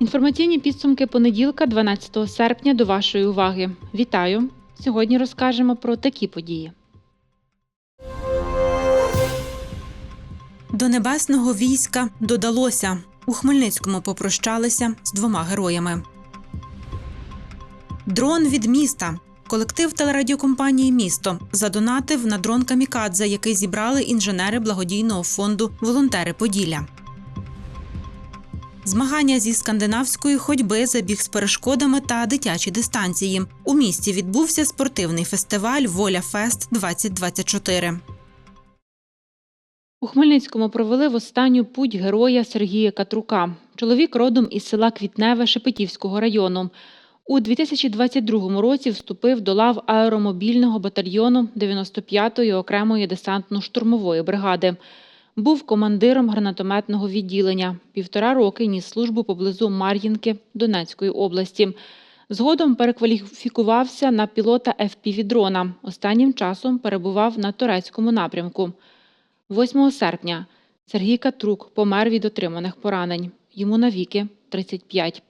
Інформаційні підсумки понеділка, 12 серпня, до вашої уваги. Вітаю! Сьогодні розкажемо про такі події. До небесного війська додалося. У Хмельницькому попрощалися з двома героями. Дрон від міста. Колектив телерадіокомпанії Місто задонатив на дрон Камікадзе, який зібрали інженери благодійного фонду Волонтери Поділля. Змагання зі скандинавської ходьби, забіг з перешкодами та дитячі дистанції. У місті відбувся спортивний фестиваль Воля Фест 2024 У Хмельницькому провели в останню путь героя Сергія Катрука. Чоловік родом із села Квітневе Шепетівського району. У 2022 році вступив до лав аеромобільного батальйону 95-ї окремої десантно-штурмової бригади. Був командиром гранатометного відділення. Півтора роки ніс службу поблизу Мар'їнки Донецької області. Згодом перекваліфікувався на пілота FPV-дрона. Останнім часом перебував на турецькому напрямку. 8 серпня Сергій Катрук помер від отриманих поранень. Йому навіки 35.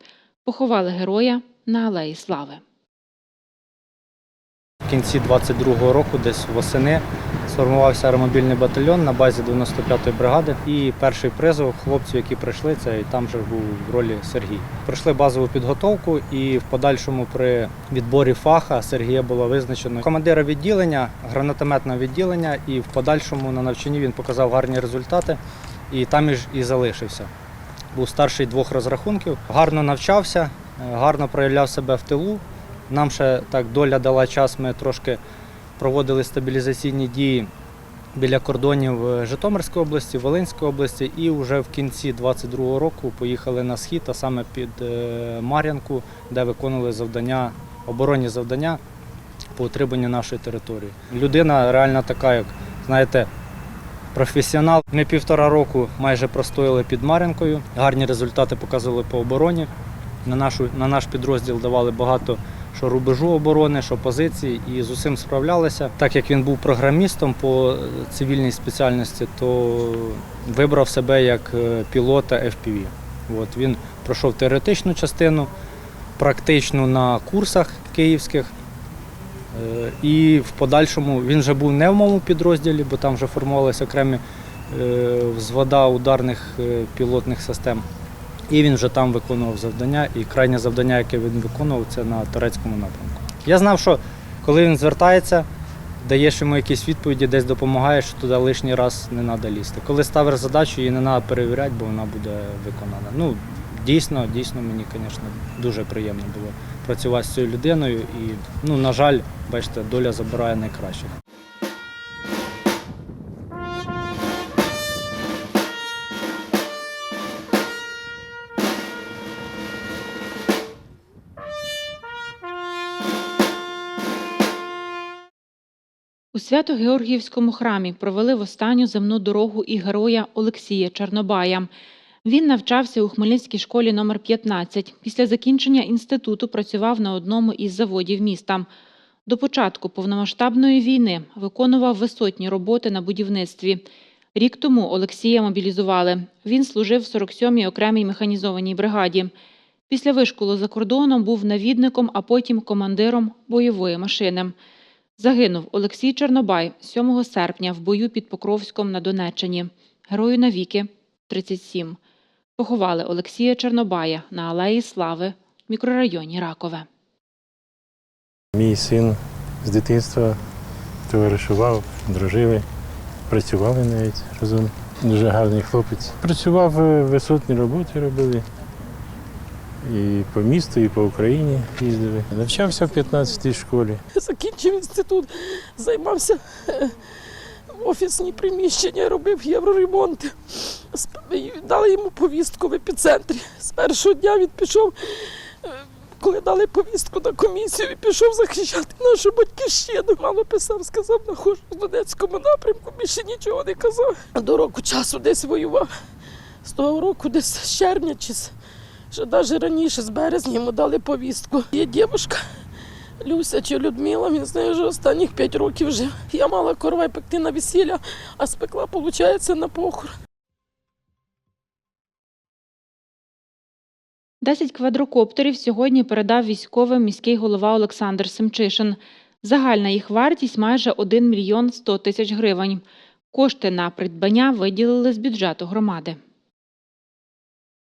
Поховали героя на Алеї Слави. В кінці 22-го року, десь восени, сформувався аеромобільний батальйон на базі 95-ї бригади. І перший призов хлопців, які прийшли, це і там же був в ролі Сергій. Пройшли базову підготовку, і в подальшому при відборі фаха Сергія було визначено командира відділення, гранатометного відділення, і в подальшому на навчанні він показав гарні результати, і там ж і залишився. Був старший двох розрахунків, гарно навчався, е, гарно проявляв себе в тилу. Нам ще так доля дала час, ми трошки проводили стабілізаційні дії біля кордонів е, Житомирської області, Волинської області, і вже в кінці 22-го року поїхали на схід, а саме під е, Мар'янку, де виконували завдання, оборонні завдання по утриманню нашої території. Людина реально така, як знаєте, професіонал. Ми півтора року майже простояли під Мар'янкою, гарні результати показували по обороні. На, нашу, на наш підрозділ давали багато що рубежу оборони, що позиції, і з усім справлялися. Так як він був програмістом по цивільній спеціальності, то вибрав себе як е, пілота FPV. От, він пройшов теоретичну частину, практичну на курсах київських. Е, І в подальшому він вже був не в моєму підрозділі, бо там вже формувалися окремі е, взвода ударних е, пілотних систем. І він вже там виконував завдання. І крайнє завдання, яке він виконував, це на турецькому напрямку. Я знав, що коли він звертається, даєш йому якісь відповіді, десь допомагаєш, що туди лишній раз не треба лізти. Коли ставиш задачу, її не треба перевіряти, бо вона буде виконана. Ну, дійсно, дійсно, мені, звісно, дуже приємно було працювати з цією людиною. І, ну, на жаль, бачите, доля забирає найкращих. Свято-Георгіївському храмі провели в останню земну дорогу і героя Олексія Чорнобая. Він навчався у Хмельницькій школі номер 15 Після закінчення інституту працював на одному із заводів міста. До початку повномасштабної війни виконував висотні роботи на будівництві. Рік тому Олексія мобілізували. Він служив в 47-й окремій механізованій бригаді. Після вишколу за кордоном був навідником, а потім командиром бойової машини. Загинув Олексій Чорнобай 7 серпня в бою під Покровськом на Донеччині. Герою навіки 37. Поховали Олексія Чорнобая на Алеї Слави в мікрорайоні Ракове. Мій син з дитинства товаришував, дружили, працювали навіть разом. Дуже гарний хлопець. Працював е, висотні роботи робили. І по місту, і по Україні їздили. Навчався в 15-й школі. закінчив інститут, займався е, офісні приміщення, робив євроремонт. Дали йому повістку в епіцентрі. З першого дня він пішов, е, коли дали повістку на комісію, він пішов захищати нашу батьківщину. Мало писав, сказав, нахожу в Донецькому напрямку, більше нічого не казав. До року часу десь воював. З того року, десь з червня чи з що навіть раніше, з березня, йому дали повістку. Є дівчинка Люся чи Людмила, він з нею вже останніх 5 років жив. Я мала коровай пекти на весілля, а спекла, виходить, на похорон. 10 квадрокоптерів сьогодні передав військовим міський голова Олександр Семчишин. Загальна їх вартість майже 1 мільйон 100 тисяч гривень. Кошти на придбання виділили з бюджету громади.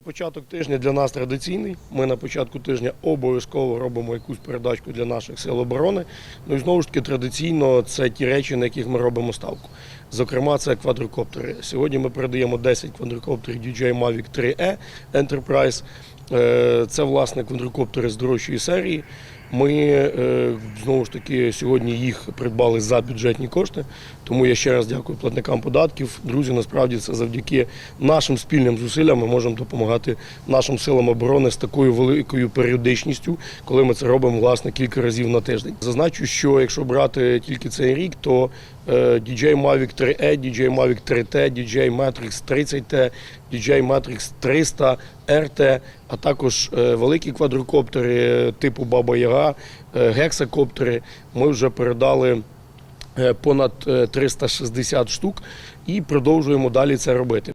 Початок тижня для нас традиційний. Ми на початку тижня обов'язково робимо якусь передачку для наших сил оборони. Ну і знову ж таки традиційно це ті речі, на яких ми робимо ставку. Зокрема, це квадрокоптери. Сьогодні ми передаємо 10 квадрокоптерів DJI Mavic 3E Enterprise. Е, Це власне квадрокоптери з дорожчої серії. Ми е, знову ж таки сьогодні їх придбали за бюджетні кошти. Тому я ще раз дякую платникам податків. Друзі, насправді це завдяки нашим спільним зусиллям ми можемо допомагати нашим силам оборони з такою великою періодичністю, коли ми це робимо власне кілька разів на тиждень. Зазначу, що якщо брати тільки цей рік, то е, DJI Mavic 3E, DJI Mavic 3T, DJI Matrix 30T, DJI Matrix 300 RT, а також е, великі квадрокоптери типу Баба Яга, е, гексакоптери. Ми вже передали е, понад е, 360 штук і продовжуємо далі це робити.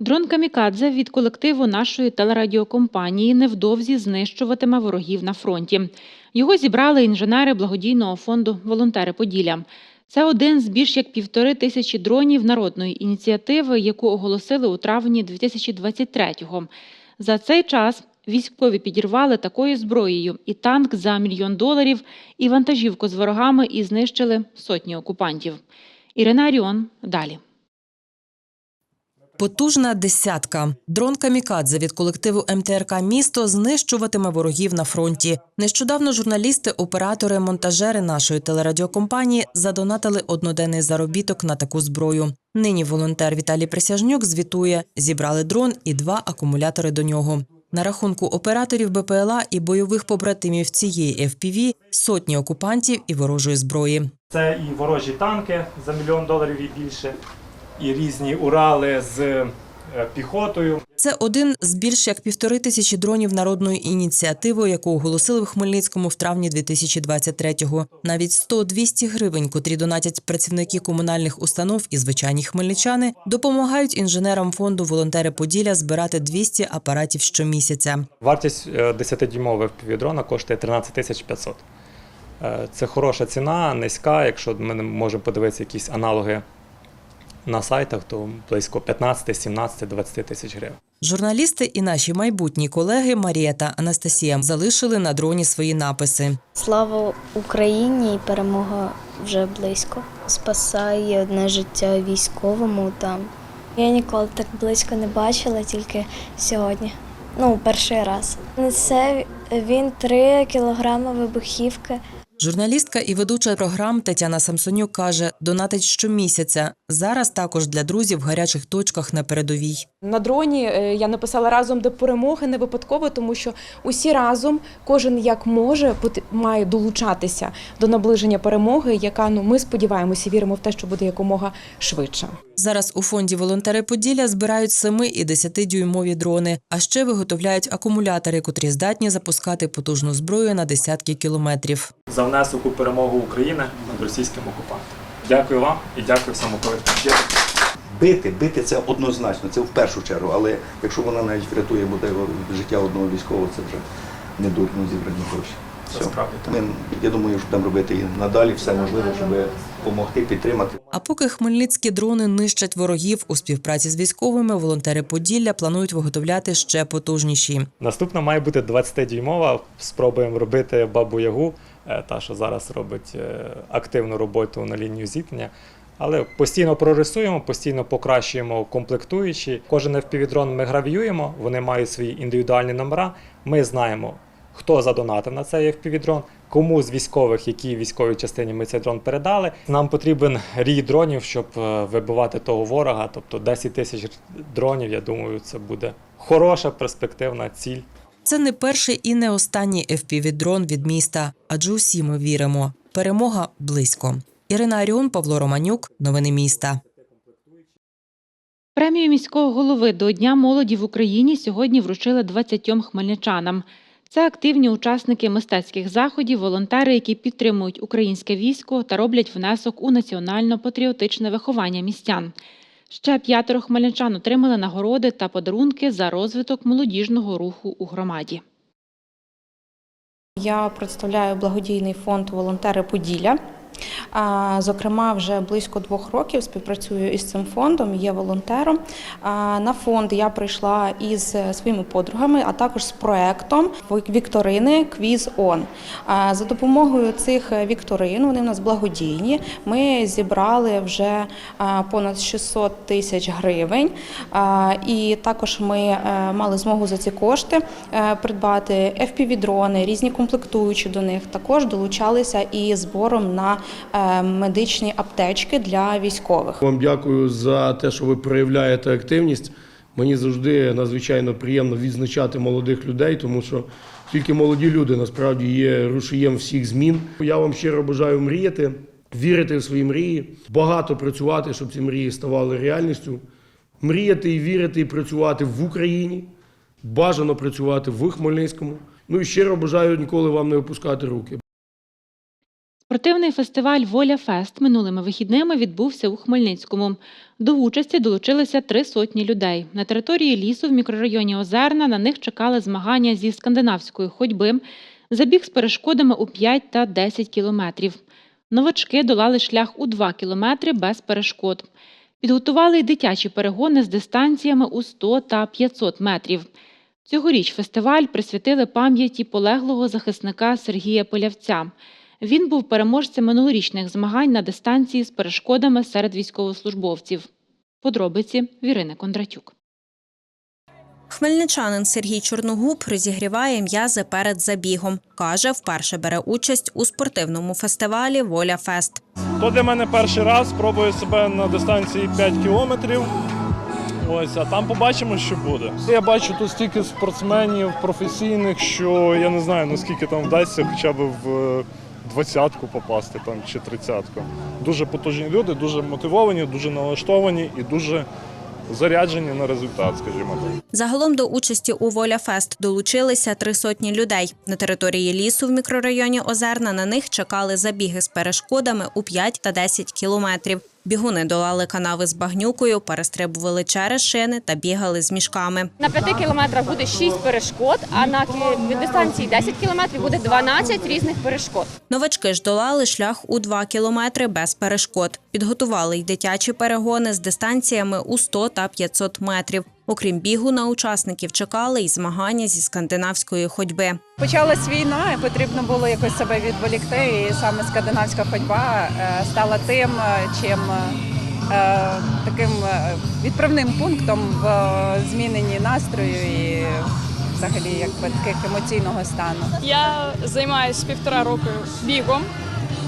Дрон Камікадзе від колективу нашої телерадіокомпанії невдовзі знищуватиме ворогів на фронті. Його зібрали інженери благодійного фонду Волонтери Поділля. Це один з більш як півтори тисячі дронів народної ініціативи, яку оголосили у травні 2023-го. За цей час військові підірвали такою зброєю і танк за мільйон доларів, і вантажівку з ворогами, і знищили сотні окупантів. Ірина Аріон далі. Потужна десятка. Дрон Камікадзе від колективу МТРК Місто знищуватиме ворогів на фронті. Нещодавно журналісти, оператори, монтажери нашої телерадіокомпанії задонатили одноденний заробіток на таку зброю. Нині волонтер Віталій Присяжнюк звітує, зібрали дрон і два акумулятори до нього. На рахунку операторів БПЛА і бойових побратимів цієї FPV – сотні окупантів і ворожої зброї. Це і ворожі танки за мільйон доларів і більше, і різні Урали з піхотою. Це один з більш як півтори тисячі дронів народної ініціативи, яку оголосили в Хмельницькому в травні 2023-го. Навіть 100-200 гривень, котрі донатять працівники комунальних установ і звичайні хмельничани, допомагають інженерам фонду Волонтери Поділля збирати 200 апаратів щомісяця. Вартість е, 10-дюймового дрона коштує 13 тисяч 500. Е, Це хороша ціна, низька. Якщо ми не можемо подивитися якісь аналоги на сайтах, то близько 15, 17, 20 тисяч гривень. Журналісти і наші майбутні колеги Марія та Анастасія залишили на дроні свої написи. Слава Україні і перемога вже близько. Спасає одне життя військовому там. Я ніколи так близько не бачила, тільки сьогодні. Ну, перший раз. Це він 3 кілограми вибухівки. Журналістка і ведуча програм Тетяна Самсонюк каже, донатить щомісяця. Зараз також для друзів в гарячих точках на передовій. На дроні е, я написала разом до перемоги не випадково, тому що усі разом, кожен як може, має долучатися до наближення перемоги, яка ну ми сподіваємося, віримо в те, що буде якомога швидше. Зараз у фонді волонтери Поділля збирають 7 і 10 дюймові дрони, а ще виготовляють акумулятори, котрі здатні запускати потужну зброю на десятки кілометрів. Внесок у перемогу України над російським окупантом. Дякую вам і дякую всьому колективу. Бити, бити це однозначно, це в першу чергу. Але якщо вона навіть врятує буде життя одного військового, це вже не дурно зібрані гроші. Все. справді. Ми, я думаю, що будемо робити і надалі все можливе, щоб допомогти, підтримати. А поки хмельницькі дрони нищать ворогів у співпраці з військовими, волонтери Поділля планують виготовляти ще потужніші. Наступна має бути 20-дюймова. Спробуємо робити бабу Ягу, та що зараз робить е, активну роботу на лінію зіткнення. Але постійно прорисуємо, постійно покращуємо комплектуючі. Кожен FPV-дрон ми гравіюємо, вони мають свої індивідуальні номера. Ми знаємо, хто задонатив на цей FPV-дрон, кому з військових, якій військовій частині ми цей дрон передали. Нам потрібен рій дронів, щоб е, вибивати того ворога. Тобто 10 тисяч дронів, я думаю, це буде хороша перспективна ціль. Це не перший і не останній FPV-дрон від міста, адже усі ми віримо. Перемога близько. Ірина Аріон, Павло Романюк. Новини міста. Премію міського голови до Дня молоді в Україні сьогодні вручили 20 хмельничанам. Це активні учасники мистецьких заходів, волонтери, які підтримують українське військо та роблять внесок у національно-патріотичне виховання містян. Ще п'ятеро хмельничан отримали нагороди та подарунки за розвиток молодіжного руху у громаді. Я представляю благодійний фонд Волонтери Поділля. Зокрема, вже близько двох років співпрацюю із цим фондом, є волонтером. На фонд я прийшла із своїми подругами, а також з проектом Вікторини Квіз Он. За допомогою цих вікторин, вони в нас благодійні. Ми зібрали вже понад 600 тисяч гривень. І також ми е, мали змогу за ці кошти е, придбати FPV-дрони, різні комплектуючі до них. Також долучалися і збором на медичні аптечки для військових. Вам дякую за те, що ви проявляєте активність. Мені завжди надзвичайно приємно відзначати молодих людей, тому що тільки молоді люди насправді є рушієм всіх змін. Я вам щиро бажаю мріяти, вірити в свої мрії, багато працювати, щоб ці мрії ставали реальністю. Мріяти і вірити і працювати в Україні, бажано працювати в Хмельницькому. Ну і щиро бажаю ніколи вам не опускати руки. Спортивний фестиваль Воля Фест минулими вихідними відбувся у Хмельницькому. До участі долучилися три сотні людей. На території лісу в мікрорайоні Озерна на них чекали змагання зі скандинавської ходьби, забіг з перешкодами у 5 та 10 кілометрів. Новачки долали шлях у 2 кілометри без перешкод. Підготували й дитячі перегони з дистанціями у 100 та 500 метрів. Цьогоріч фестиваль присвятили пам'яті полеглого захисника Сергія Полявця. Він був переможцем минулорічних змагань на дистанції з перешкодами серед військовослужбовців. Подробиці Вірини Кондратюк. Хмельничанин Сергій Чорногуб розігріває м'язи перед забігом. Каже, вперше бере участь у спортивному фестивалі Воля Фест. То для мене перший раз спробую себе на дистанції 5 кілометрів. Ось, а там побачимо, що буде. Я бачу тут стільки спортсменів професійних, що я не знаю, наскільки там вдасться хоча б в е, двадцятку попасти там, чи тридцятку. Дуже потужні люди, дуже мотивовані, дуже налаштовані і дуже заряджені на результат, скажімо так. Загалом до участі у Воля Фест долучилися три сотні людей. На території лісу в мікрорайоні Озерна на них чекали забіги з перешкодами у 5 та 10 кілометрів. Бігуни долали канави з багнюкою, перестрибували через шини та бігали з мішками. На п'яти кілометрах буде шість перешкод, а на дистанції 10 кілометрів буде 12 різних перешкод. Новачки ж долали шлях у 2 кілометри без перешкод. Підготували й дитячі перегони з дистанціями у 100 та 500 метрів. Окрім бігу, на учасників чекали й змагання зі скандинавської ходьби. Почалась війна, і потрібно було якось себе відволікти. І саме скандинавська ходьба е, стала тим, е, чим е, таким відправним пунктом в зміненні настрою і взагалі якби таких емоційного стану. Я займаюся півтора року бігом,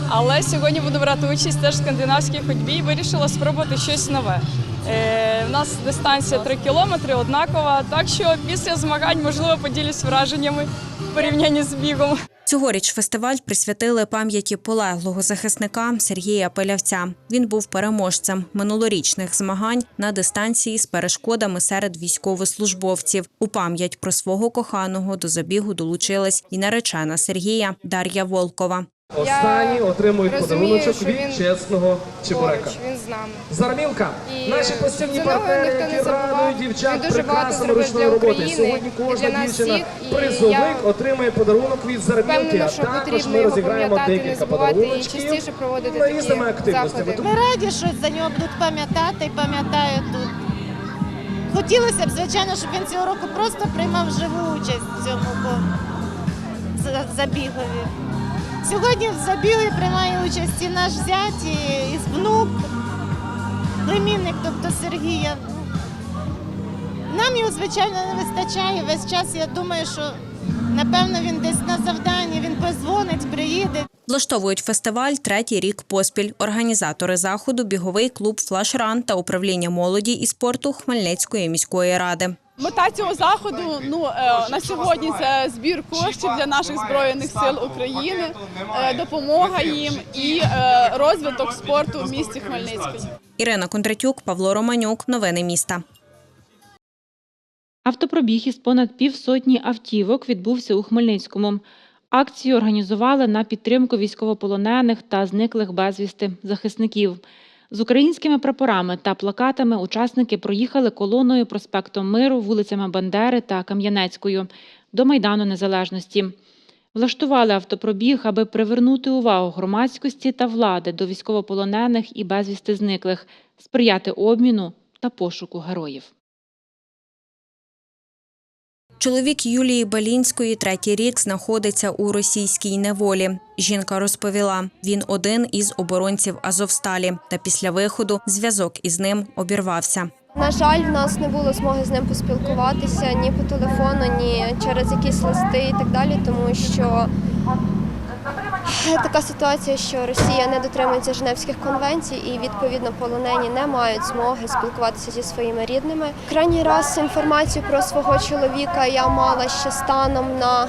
але сьогодні буду брати участь теж в скандинавській ходьбі і вирішила спробувати щось нове. Е, у нас дистанція 3 кілометри однакова, так що після змагань можливо поділюсь враженнями в порівнянні з бігом. Цьогоріч фестиваль присвятили пам'яті полеглого захисника Сергія Пилявця. Він був переможцем минулорічних змагань на дистанції з перешкодами серед військовослужбовців. У пам'ять про свого коханого до забігу долучилась і наречена Сергія Дар'я Волкова. Останні отримують подарунок від він чесного чебурека. Поруч, він з нами. Зармілка, І наші постійні партнери, які радують дівчат прекрасними ручної роботи. Сьогодні кожна дівчина призовик отримує подарунок від Зармілки. А також ми розіграємо декілька забувати і частіше проводити такі різними активностями. Ми раді, що за нього будуть пам'ятати і пам'ятають тут. Хотілося б, звичайно, щоб він цього року просто приймав живу участь в цьому бо- за- забігові. Сьогодні в забігові приймає участь і наш зять, і, внук, племінник, тобто Сергія. Нам його, звичайно, не вистачає. Весь час я думаю, що напевно він десь на завданні, він позвонить, приїде. Влаштовують фестиваль третій рік поспіль. Організатори заходу біговий клуб Флашран та управління молоді і спорту Хмельницької міської ради. Мета цього заходу ну е, на сьогодні це збір коштів для наших збройних сил України, е, допомога їм і е, розвиток спорту в місті Хмельницький. Ірина Кондратюк, Павло Романюк. Новини міста. Автопробіг із понад півсотні автівок відбувся у Хмельницькому. Акцію організували на підтримку військовополонених та зниклих безвісти захисників. З українськими прапорами та плакатами учасники проїхали колоною проспектом Миру, вулицями Бандери та Кам'янецькою до Майдану Незалежності. Влаштували автопробіг, аби привернути увагу громадськості та влади до військовополонених і безвісти зниклих, сприяти обміну та пошуку героїв. Чоловік Юлії Балінської третій рік знаходиться у російській неволі. Жінка розповіла, він один із оборонців Азовсталі, та після виходу зв'язок із ним обірвався. На жаль, в нас не було змоги з ним поспілкуватися ні по телефону, ні через якісь листи і так далі, тому що така ситуація, що Росія не дотримується Женевських конвенцій і відповідно полонені не мають змоги спілкуватися зі своїми рідними. Крайній раз інформацію про свого чоловіка я мала ще станом на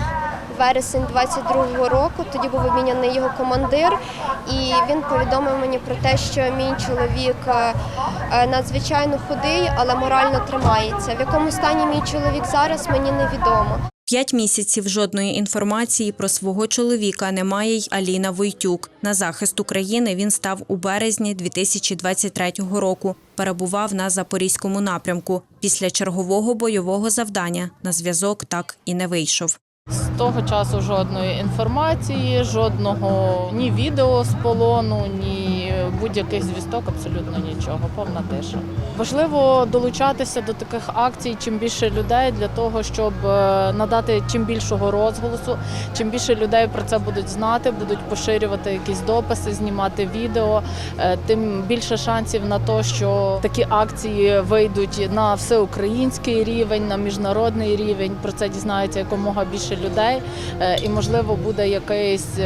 вересень 22-го року. Тоді був обміняний його командир, і він повідомив мені про те, що мій чоловік е, е, надзвичайно худий, але морально тримається. В якому стані мій чоловік зараз мені невідомо. П'ять місяців жодної інформації про свого чоловіка немає й Аліна Войтюк. На захист України він став у березні 2023 року. Перебував на запорізькому напрямку. Після чергового бойового завдання на зв'язок так і не вийшов. З того часу жодної інформації, жодного ні відео з полону, ні будь-яких звісток, абсолютно нічого. Повна тиша. Важливо долучатися до таких акцій, чим більше людей для того, щоб е, надати чим більшого розголосу, чим більше людей про це будуть знати, будуть поширювати якісь дописи, знімати відео, е, тим більше шансів на те, що такі акції вийдуть на всеукраїнський рівень, на міжнародний рівень. Про це дізнається якомога більше людей, Е, і можливо буде якийсь.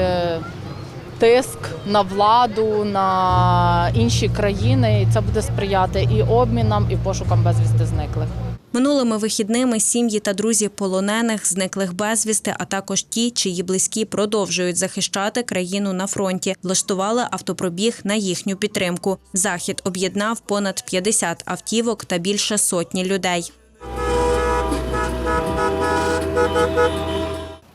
Тиск на владу, на інші країни, і це буде сприяти і обмінам, і пошукам безвісти зниклих. Минулими вихідними сім'ї та друзі полонених, зниклих безвісти, а також ті, чиї близькі продовжують захищати країну на фронті, влаштували автопробіг на їхню підтримку. Захід об'єднав понад 50 автівок та більше сотні людей.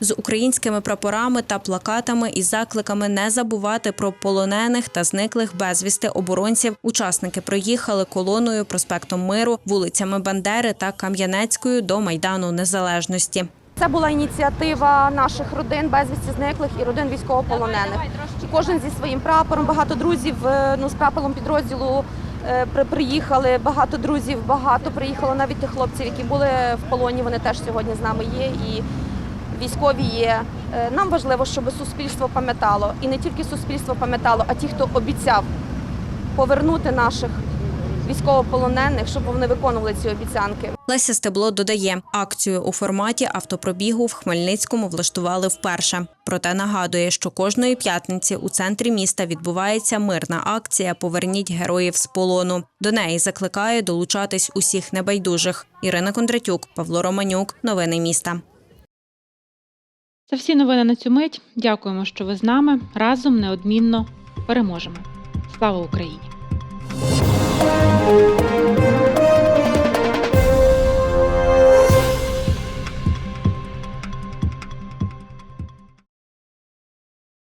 З українськими прапорами та плакатами із закликами не забувати про полонених та зниклих безвісти оборонців. Учасники проїхали колоною проспектом Миру, вулицями Бандери та Кам'янецькою до Майдану Незалежності. Це була ініціатива наших родин безвісті зниклих і родин військовополонених. І кожен зі своїм прапором. Багато друзів е, ну, з прапором підрозділу е, при- приїхали. Багато друзів, багато приїхало навіть тих хлопців, які були в полоні. Вони теж сьогодні з нами є. І військові є. Е, Нам важливо, щоб суспільство пам'ятало. І не тільки суспільство пам'ятало, а ті, хто обіцяв повернути наших військовополонених, щоб вони виконували ці обіцянки. Леся Стебло додає, акцію у форматі автопробігу в Хмельницькому влаштували вперше. Проте нагадує, що кожної п'ятниці у центрі міста відбувається мирна акція Поверніть героїв з полону. До неї закликає долучатись усіх небайдужих. Ірина Кондратюк, Павло Романюк. Новини міста. Це всі новини на цю мить. Дякуємо, що ви з нами. Разом неодмінно переможемо. Слава Україні!